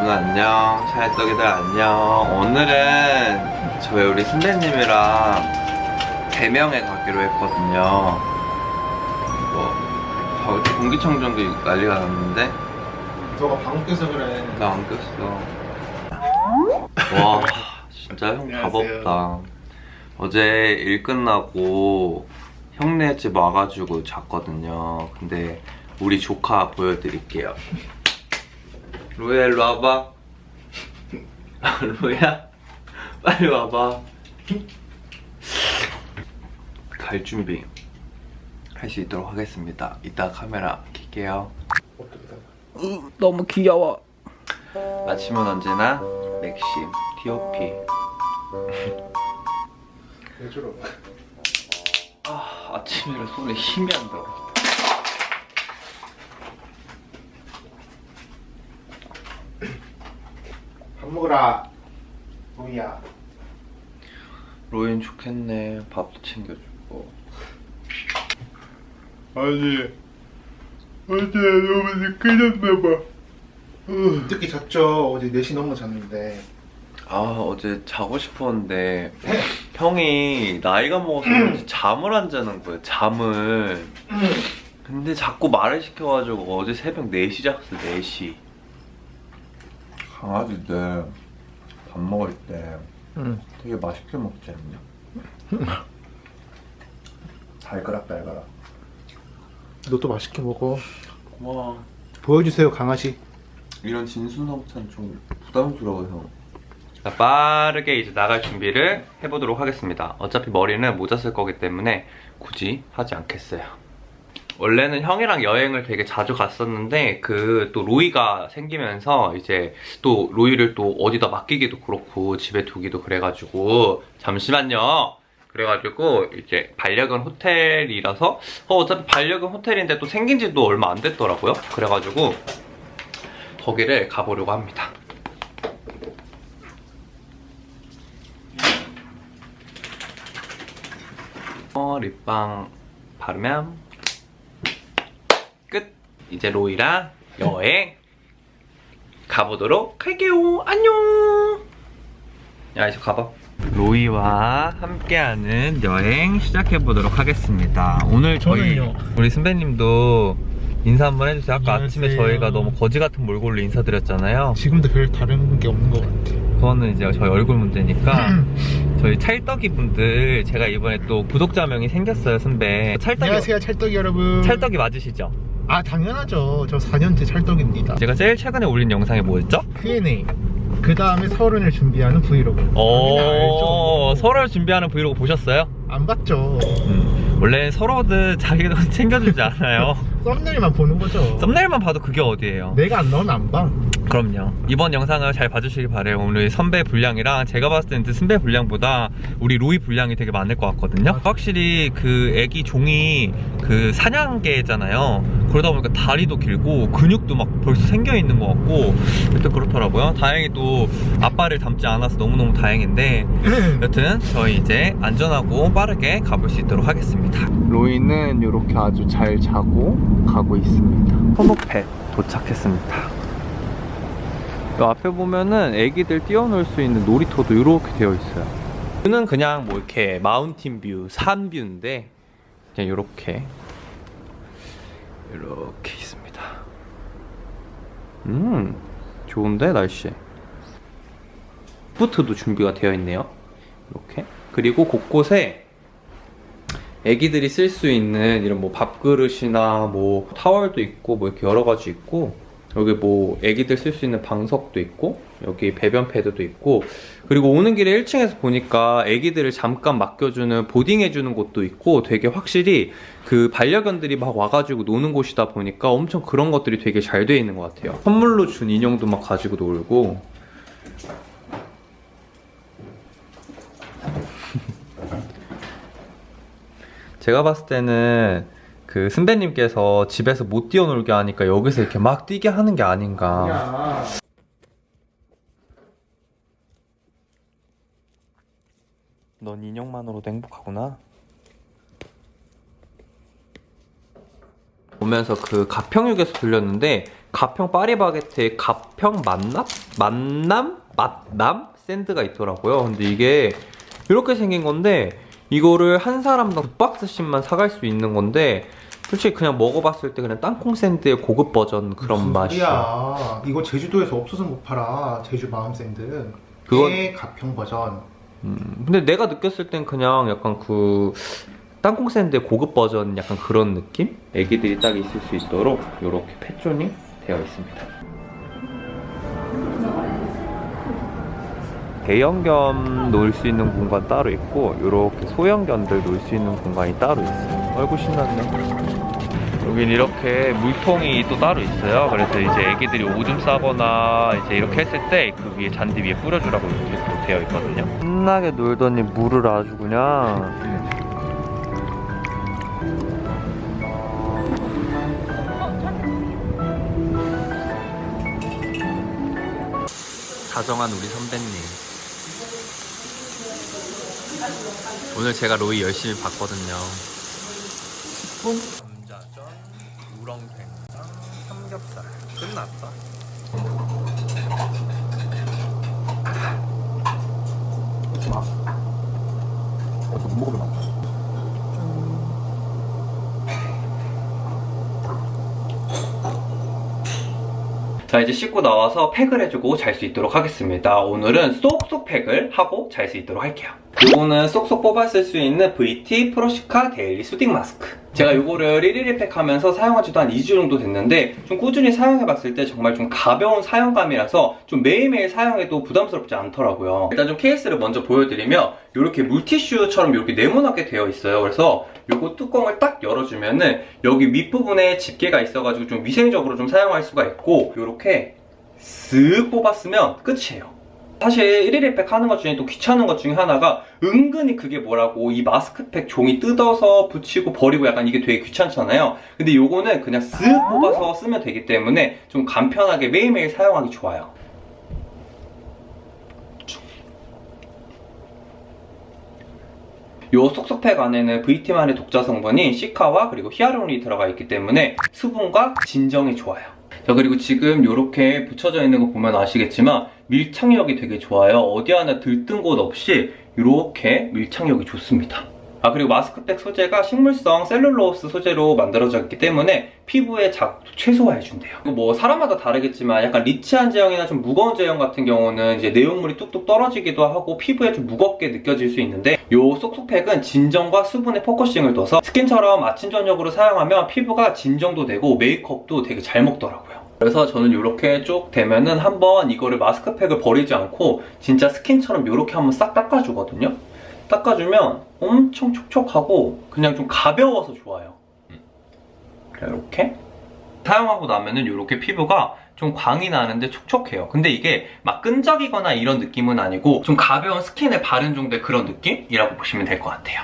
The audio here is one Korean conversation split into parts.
여러분 안녕. 찰떡이들 안녕. 오늘은 저희 우리 선배님이랑 대명에 가기로 했거든요. 뭐 어, 공기청정기 난리가 났는데? 너가 방귀 껴서 그래. 나 안 꼈어. 와 진짜 형. 답없다. 어제 일 끝나고 형네 집 와가지고 잤거든요. 근데 우리 조카 보여드릴게요 로야 일로 와봐. 로야 빨리 와봐. 갈 준비 할 수 있도록 하겠습니다. 이따 카메라 킬게요. 너무 귀여워. 아침은 언제나 맥심 TOP? 아 아침이라 손에 힘이 안 들어 밥 먹으라. 뭐야? 로인 좋겠네 밥도 챙겨주고 아니 어제 너무 늦게 잤나봐. 늦게 잤죠. 어제 4시 넘어 잤는데. 아 어제 자고 싶었는데 형이 나이가 먹어서 그런지 잠을 안 자는 거예요 잠을 근데 자꾸 말을 시켜가지고 어제 새벽 4시 잤어 4시 강아지들 밥 먹을 때 응. 되게 맛있게 먹지 않냐? 달그락 달그락 너도 맛있게 먹어. 고마워 보여주세요 강아지. 이런 진수성찬 좀 부담스러워요 자, 빠르게 이제 나갈 준비를 해보도록 하겠습니다 어차피 머리는 모자 쓸 거기 때문에 굳이 하지 않겠어요 원래는 형이랑 여행을 되게 자주 갔었는데 그 또 로이가 생기면서 이제 또 로이를 또 어디다 맡기기도 그렇고 집에 두기도 그래가지고 잠시만요 그래가지고 이제 반려견 호텔이라서 어, 어차피 반려견 호텔인데 또 생긴 지도 얼마 안 됐더라고요 그래가지고 거기를 가보려고 합니다 어, 립밤 바르면 끝! 이제 로이랑 여행 가보도록 할게요. 안녕! 야, 이제 가봐. 로이와 함께하는 여행 시작해 보도록 하겠습니다. 오늘 저희, 저는요. 우리 선배님도 인사 한번 해주세요. 아까 아침에 안녕하세요. 저희가 너무 거지 같은 몰골로 인사드렸잖아요. 지금도 별 다른 게 없는 것 같아. 그거는 이제 저희 얼굴 문제니까 저희 찰떡이 분들 제가 이번에 또 구독자 명이 생겼어요, 선배. 찰떡이 안녕하세요 찰떡이 여러분. 찰떡이 맞으시죠? 아 당연하죠. 저 4년째 찰떡입니다. 제가 제일 최근에 올린 영상이 뭐였죠? Q&A. 그 다음에 서른을 준비하는 브이로그. 어? 서로를 준비하는 브이로그 보셨어요? 안 봤죠. 음, 원래 서로들 자기도 챙겨주지 않아요. 썸네일만 보는 거죠. 썸네일만 봐도 그게 어디예요? 내가 안 나오면 안 봐. 그럼요. 이번 영상을 잘 봐주시기 바래요. 오늘 선배 분량이랑 제가 봤을 때는 선배 분량보다 우리 로이 분량이 되게 많을 것 같거든요. 확실히 그 애기 종이 그 사냥개잖아요. 그러다 보니까 다리도 길고 근육도 막 벌써 생겨 있는 것 같고 여튼 그렇더라고요. 다행히 또 아빠를 닮지 않아서 너무너무 다행인데 여튼 저희 이제 안전하고 빠르게 가볼 수 있도록 하겠습니다. 로이는 이렇게 아주 잘 자고 가고 있습니다. 선호패 도착했습니다. 이 앞에 보면은 애기들 뛰어놀 수 있는 놀이터도 이렇게 되어 있어요. 뷰는 그냥 뭐 이렇게 마운틴 뷰, 산 뷰인데 그냥 이렇게 이렇게 있습니다. 음, 좋은데 날씨. 푸트도 준비가 되어 있네요. 이렇게 그리고 곳곳에 애기들이 쓸 수 있는 이런 뭐 밥그릇이나 뭐 타월도 있고 뭐 이렇게 여러 가지 있고 여기 뭐 애기들 쓸 수 있는 방석도 있고 여기 배변 패드도 있고 그리고 오는 길에 1층에서 보니까 애기들을 잠깐 맡겨주는 보딩 해주는 곳도 있고 되게 확실히 그 반려견들이 막 와가지고 노는 곳이다 보니까 엄청 그런 것들이 되게 잘 돼 있는 것 같아요. 선물로 준 인형도 막 가지고 놀고 제가 봤을 때는 그 선배님께서 집에서 못 뛰어놀게 하니까 여기서 이렇게 막 뛰게 하는 게 아닌가. 야. 넌 인형만으로도 행복하구나. 오면서 그 가평역에서 들렸는데 가평 파리바게트에 가평 만남? 만남? 맛남? 샌드가 있더라고요. 근데 이게 이렇게 생긴 건데 이거를 한 사람당 두 박스씩만 사갈 수 있는 건데 솔직히 그냥 먹어봤을 때 그냥 땅콩 샌드의 고급 버전 그런 맛이야. 이거 제주도에서 없어서 못 팔아. 제주 마음 샌드. 그건- 그게 가평 버전. 음, 근데 내가 느꼈을 땐 그냥 약간 그 땅콩 샌드의 고급 버전 약간 그런 느낌? 애기들이 딱 있을 수 있도록 이렇게 펫존이 되어 있습니다. 대형견 놓을 수 있는 공간 따로 있고 이렇게 소형견들 놓을 수 있는 공간이 따로 있어요. 아이고 신났네. 여긴 이렇게 물통이 또 따로 있어요. 그래서 이제 애기들이 오줌 싸거나 이제 이렇게 했을 때 그 위에 잔디 위에 뿌려주라고 이렇게 또 되어 있거든요. 신나게 놀더니 물을 아주 그냥 다정한 우리 선배님. 오늘 제가 로이 열심히 봤거든요. 감자전, 우렁된장, 삼겹살. 끝났다. 자 이제 씻고 나와서 팩을 해주고 잘 수 있도록 하겠습니다 오늘은 쏙쏙 팩을 하고 잘 수 있도록 할게요 요거는 쏙쏙 뽑아 쓸 수 있는 VT 프로시카 데일리 수딩 마스크. 제가 요거를 1일 1팩 하면서 사용한 지도 한 2주 정도 됐는데 좀 꾸준히 사용해봤을 때 정말 좀 가벼운 사용감이라서 좀 매일매일 사용해도 부담스럽지 않더라고요. 일단 좀 케이스를 먼저 보여드리면 이렇게 물티슈처럼 이렇게 네모나게 되어 있어요. 그래서 요거 뚜껑을 딱 열어주면은 여기 윗부분에 집게가 있어가지고 좀 위생적으로 좀 사용할 수가 있고 요렇게 쓱 뽑았으면 끝이에요. 사실 1일 1팩 하는 것 중에 또 귀찮은 것 중에 하나가 은근히 그게 뭐라고 이 마스크팩 종이 뜯어서 붙이고 버리고 약간 이게 되게 귀찮잖아요. 근데 요거는 그냥 쓱 뽑아서 쓰면 되기 때문에 좀 간편하게 매일매일 사용하기 좋아요. 요 쏙쏙팩 안에는 VT만의 독자 성분인 시카와 그리고 히아루론이 들어가 있기 때문에 수분과 진정이 좋아요. 자 그리고 지금 이렇게 붙여져 있는 거 보면 아시겠지만 밀착력이 되게 좋아요. 어디 하나 들뜬 곳 없이 이렇게 밀착력이 좋습니다. 아 그리고 마스크팩 소재가 식물성 셀룰로스 소재로 만들어져 있기 때문에 피부의 자극도 최소화해준대요. 뭐 사람마다 다르겠지만 약간 리치한 제형이나 좀 무거운 제형 같은 경우는 이제 내용물이 뚝뚝 떨어지기도 하고 피부에 좀 무겁게 느껴질 수 있는데 요 쏙쏙팩은 진정과 수분에 포커싱을 둬서 스킨처럼 아침 저녁으로 사용하면 피부가 진정도 되고 메이크업도 되게 잘 먹더라고요. 그래서 저는 이렇게 쭉 되면은 한번 이거를 마스크팩을 버리지 않고 진짜 스킨처럼 이렇게 한번 싹 닦아주거든요. 닦아주면 엄청 촉촉하고 그냥 좀 가벼워서 좋아요. 이렇게 사용하고 나면은 이렇게 피부가 좀 광이 나는데 촉촉해요. 근데 이게 막 끈적이거나 이런 느낌은 아니고 좀 가벼운 스킨에 바른 정도의 그런 느낌이라고 보시면 될 것 같아요.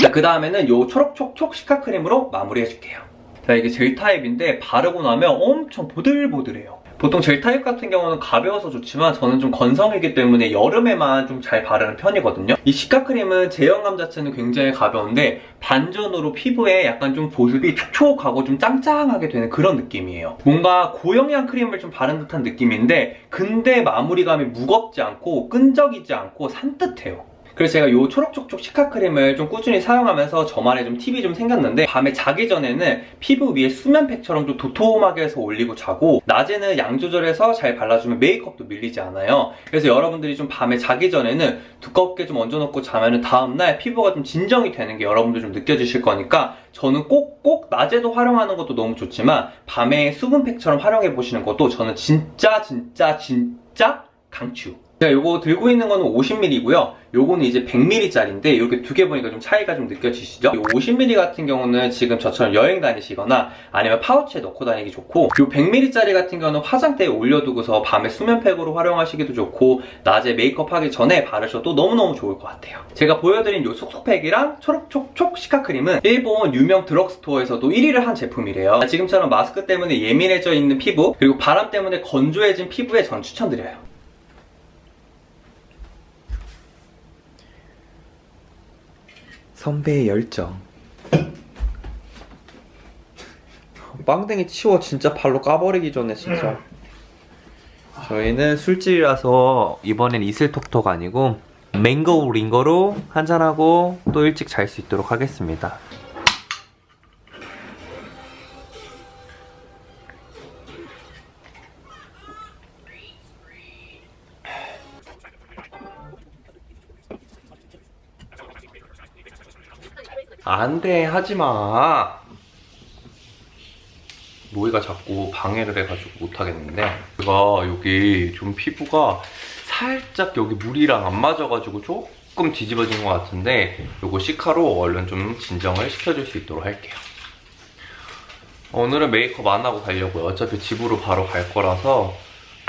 자, 그 다음에는 요 초록촉촉 시카크림으로 마무리해줄게요. 자, 이게 젤 타입인데 바르고 나면 엄청 보들보들해요. 보통 젤 타입 같은 경우는 가벼워서 좋지만 저는 좀 건성이기 때문에 여름에만 좀 잘 바르는 편이거든요. 이 시카 크림은 제형감 자체는 굉장히 가벼운데 반전으로 피부에 약간 좀 보습이 촉촉하고 좀 짱짱하게 되는 그런 느낌이에요. 뭔가 고영양 크림을 좀 바른 듯한 느낌인데 근데 마무리감이 무겁지 않고 끈적이지 않고 산뜻해요. 그래서 제가 이 초록촉촉 시카크림을 좀 꾸준히 사용하면서 저만의 좀 팁이 좀 생겼는데 밤에 자기 전에는 피부 위에 수면팩처럼 좀 도톰하게 해서 올리고 자고 낮에는 양 조절해서 잘 발라주면 메이크업도 밀리지 않아요. 그래서 여러분들이 좀 밤에 자기 전에는 두껍게 좀 얹어놓고 자면은 다음날 피부가 좀 진정이 되는 게 여러분들 좀 느껴지실 거니까 저는 꼭꼭 낮에도 활용하는 것도 너무 좋지만 밤에 수분팩처럼 활용해 보시는 것도 저는 진짜 진짜 진짜 강추. 제가 요거 들고 있는 거는 50ml고요. 요거는 이제 100ml짜리인데 이렇게 두 개 보니까 좀 차이가 좀 느껴지시죠? 요 50ml 같은 경우는 지금 저처럼 여행 다니시거나 아니면 파우치에 넣고 다니기 좋고 요 100ml짜리 같은 경우는 화장대에 올려두고서 밤에 수면팩으로 활용하시기도 좋고 낮에 메이크업 하기 전에 바르셔도 너무너무 좋을 것 같아요. 제가 보여드린 요 촉촉팩이랑 초록촉촉 시카크림은 일본 유명 드럭스토어에서도 1위를 한 제품이래요. 지금처럼 마스크 때문에 예민해져 있는 피부 그리고 바람 때문에 건조해진 피부에 전 추천드려요. 선배의 열정. 빵댕이 치워 진짜 발로 까버리기 전에 진짜. 저희는 술집이라서 이번엔 이슬톡톡 아니고 맹고 링거로 한잔하고 또 일찍 잘 수 있도록 하겠습니다. 안 돼, 하지 마. 로이가 자꾸 방해를 해가지고 못하겠는데 제가 여기 좀 피부가 살짝 여기 물이랑 안 맞아가지고 조금 뒤집어진 것 같은데 요거 시카로 얼른 좀 진정을 시켜줄 수 있도록 할게요 오늘은 메이크업 안 하고 가려고요 어차피 집으로 바로 갈 거라서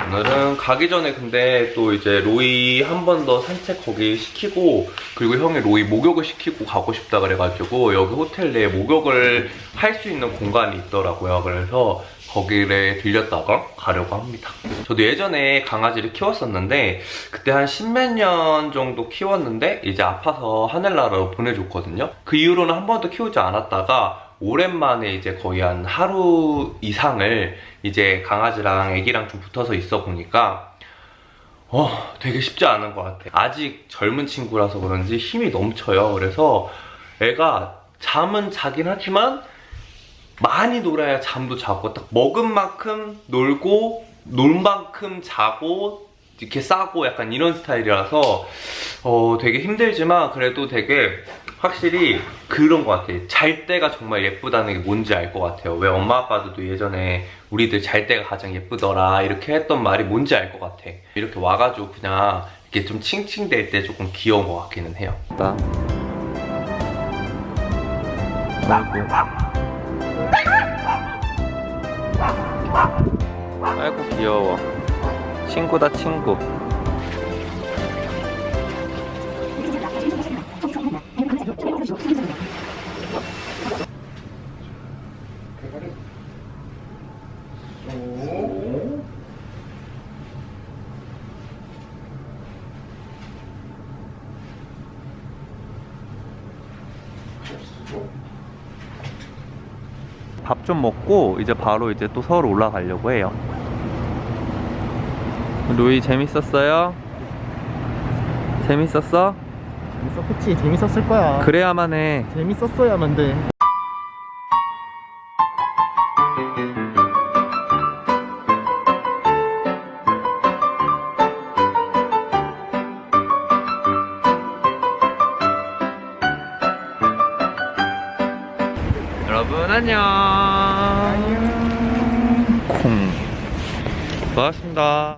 오늘은 가기 전에 근데 또 이제 로이 한 번 더 산책 거기 시키고 그리고 형이 로이 목욕을 시키고 가고 싶다 그래가지고 여기 호텔 내에 목욕을 할 수 있는 공간이 있더라고요. 그래서 거기를 들렸다가 가려고 합니다. 저도 예전에 강아지를 키웠었는데 그때 한 십몇 년 정도 키웠는데 이제 아파서 하늘나라로 보내줬거든요. 그 이후로는 한 번도 키우지 않았다가 오랜만에 이제 거의 한 하루 이상을 이제 강아지랑 애기랑 좀 붙어서 있어 보니까 어 되게 쉽지 않은 것 같아. 아직 젊은 친구라서 그런지 힘이 넘쳐요. 그래서 애가 잠은 자긴 하지만 많이 놀아야 잠도 자고 딱 먹은 만큼 놀고 놀 만큼 자고 이렇게 싸고 약간 이런 스타일이라서 어 되게 힘들지만 그래도 되게 확실히 그런 것 같아. 잘 때가 정말 예쁘다는 게 뭔지 알 것 같아요. 왜 엄마 아빠들도 예전에 우리들 잘 때가 가장 예쁘더라 이렇게 했던 말이 뭔지 알 것 같아. 이렇게 와가지고 그냥 이렇게 좀 칭칭댈 때 조금 귀여운 것 같기는 해요. 나. 아이고 귀여워. 친구다 친구. 밥 좀 먹고 이제 바로 이제 또 서울 올라가려고 해요. 루이 재밌었어요? 재밌었어? 그치? 재밌었을 거야. 그래야만 해. 재밌었어야만 돼. 여러분 안녕. 콩. 고맙습니다.